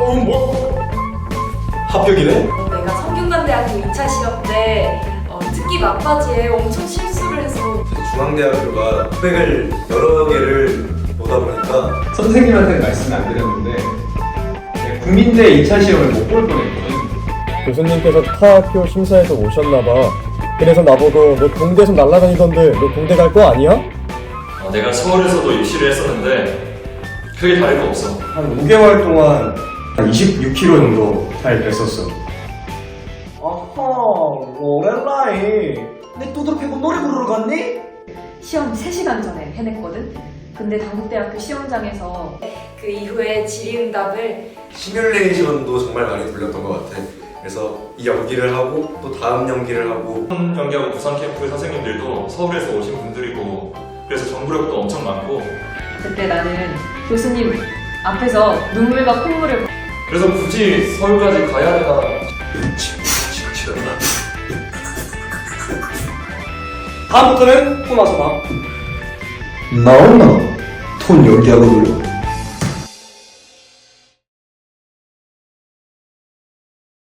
어, 뭐? 합격이네? 어, 내가 성균관대학교 2차 시험 때 어, 특기 막바지에 엄청 실수를 해서 중앙대학교가 흑백을 여러 개를 보다 보니까 선생님한테는 말씀 안 드렸는데 네, 국민대 2차 시험을 못 볼 뻔했거든. 교수님께서 타 학교 심사에서 오셨나봐. 그래서 나보고 너 공대에서 날라다니던데 너 공대 갈 거 아니야? 어, 내가 서울에서도 입시를 했었는데 크게 다를 거 없어. 한 5개월 동안 한 26kg 정도 살 뺐었어. 아하 로렐라이 내 두드러 패고 노래 부르러 갔니? 시험 3시간 전에 해냈거든. 근데 당국대학교 시험장에서 그 이후에 질의응답을 시뮬레이션도 정말 많이 돌렸던 것 같아. 그래서 이 연기를 하고 또 다음 연기를 하고 부산 경기하고 부산 캠프 선생님들도 서울에서 오신 분들이고 그래서 정보력도 엄청 많고 그때 나는 교수님 앞에서 눈물과 콧물을 그래서 굳이 서울까지 가야 되나? 다음부터는 또 나서 봐 나온나? 톤 연기하고 놀려.